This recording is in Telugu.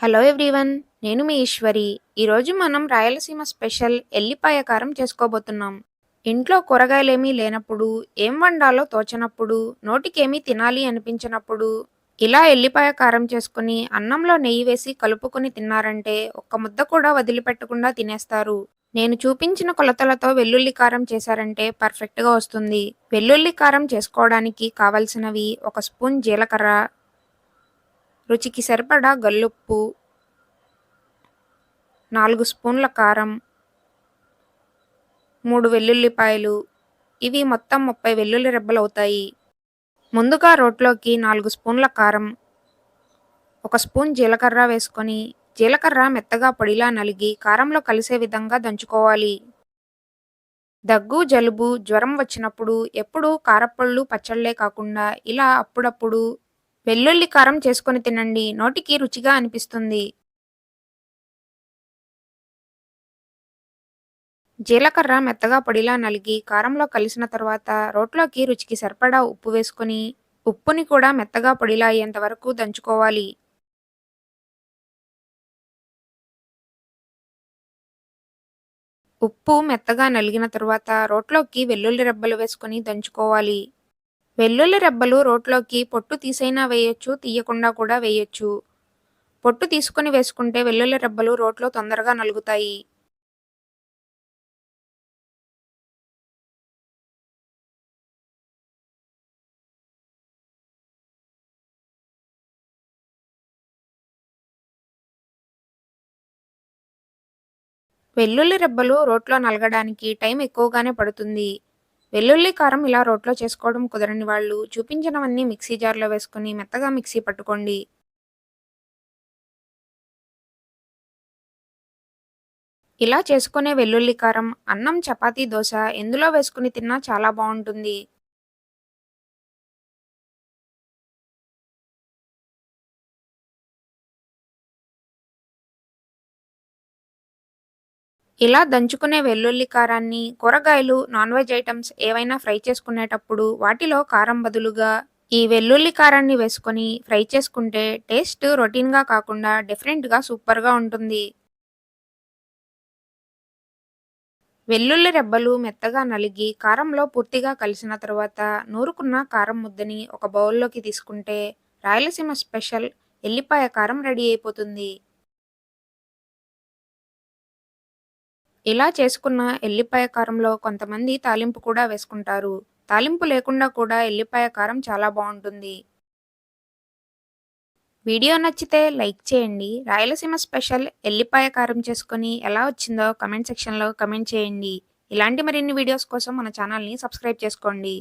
హలో ఎవ్రీవన్ నేను మీ ఈశ్వరి. ఈరోజు మనం రాయలసీమ స్పెషల్ ఎల్లిపాయ కారం చేసుకోబోతున్నాం. ఇంట్లో కూరగాయలేమీ లేనప్పుడు ఏం వండాలో తోచనప్పుడు నోటికేమీ తినాలి అనిపించినప్పుడు ఇలా ఎల్లిపాయ కారం చేసుకుని అన్నంలో నెయ్యి వేసి కలుపుకొని తిన్నారంటే ఒక్క ముద్ద కూడా వదిలిపెట్టకుండా తినేస్తారు. నేను చూపించిన కొలతలతో వెల్లుల్లి కారం చేశారంటే పర్ఫెక్ట్గా వస్తుంది. వెల్లుల్లి కారం చేసుకోవడానికి కావలసినవి ఒక స్పూన్ జీలకర్ర రుచికి సరిపడా గల్లుప్పు నాలుగు స్పూన్ల కారం మూడు వెల్లుల్లిపాయలు. ఇవి మొత్తం ముప్పై వెల్లుల్లి రెబ్బలు అవుతాయి. ముందుగా రోట్లోకి నాలుగు స్పూన్ల కారం ఒక స్పూన్ జీలకర్ర వేసుకొని జీలకర్ర మెత్తగా పొడిలా నలిగి కారంలో కలిసే విధంగా దంచుకోవాలి. దగ్గు జలుబు జ్వరం వచ్చినప్పుడు ఎప్పుడూ కారపళ్ళు పచ్చళ్ళే కాకుండా ఇలా అప్పుడప్పుడు వెల్లుల్లి కారం చేసుకొని తినండి. నోటికి రుచిగా అనిపిస్తుంది. జీలకర్ర మెత్తగా పొడిలా నలిగి కారంలో కలిసిన తర్వాత రోట్లోకి రుచికి సరిపడా ఉప్పు వేసుకొని ఉప్పుని కూడా మెత్తగా పొడిలా అయ్యేంత వరకు దంచుకోవాలి. ఉప్పు మెత్తగా నలిగిన తరువాత రోట్లోకి వెల్లుల్లి రెబ్బలు వేసుకొని దంచుకోవాలి. వెల్లుల్లి రెబ్బలు రోట్లోకి పొట్టు తీసైనా వేయొచ్చు తీయకుండా కూడా వేయొచ్చు. పొట్టు తీసుకుని వేసుకుంటే వెల్లుల్లి రెబ్బలు రోట్లో తొందరగా నలుగుతాయి. వెల్లుల్లి రెబ్బలు రోట్లో నలగడానికి టైం ఎక్కువగానే పడుతుంది. వెల్లుల్లి కారం ఇలా రోట్లో చేసుకోవడం కుదరని వాళ్ళు చూపించినవన్నీ మిక్సీ జార్లో వేసుకొని మెత్తగా మిక్సీ పట్టుకోండి. ఇలా చేసుకునే వెల్లుల్లి కారం అన్నం చపాతీ దోశ ఎందులో వేసుకుని తిన్నా చాలా బాగుంటుంది. ఇలా దంచుకునే వెల్లుల్లి కారాన్ని కూరగాయలు నాన్ వెజ్ ఐటమ్స్ ఏవైనా ఫ్రై చేసుకునేటప్పుడు వాటిలో కారం బదులుగా ఈ వెల్లుల్లి కారాన్ని వేసుకొని ఫ్రై చేసుకుంటే టేస్ట్ రొటీన్గా కాకుండా డిఫరెంట్గా సూపర్గా ఉంటుంది. వెల్లుల్లి రెబ్బలు మెత్తగా నలిగి కారంలో పూర్తిగా కలిసిన తర్వాత నూరుకున్న కారం ముద్దని ఒక బౌల్లోకి తీసుకుంటే రాయలసీమ స్పెషల్ ఎల్లిపాయ కారం రెడీ అయిపోతుంది. ఇలా చేసుకున్న ఎల్లిపాయ కారంలో కొంతమంది తాలింపు కూడా వేసుకుంటారు. తాలింపు లేకుండా కూడా ఎల్లిపాయ కారం చాలా బాగుంటుంది. వీడియో నచ్చితే లైక్ చేయండి. రాయలసీమ స్పెషల్ ఎల్లిపాయ కారం చేసుకొని ఎలా వచ్చిందో కమెంట్ సెక్షన్లో కమెంట్ చేయండి. ఇలాంటి మరిన్ని వీడియోస్ కోసం మన ఛానల్ని సబ్స్క్రైబ్ చేసుకోండి.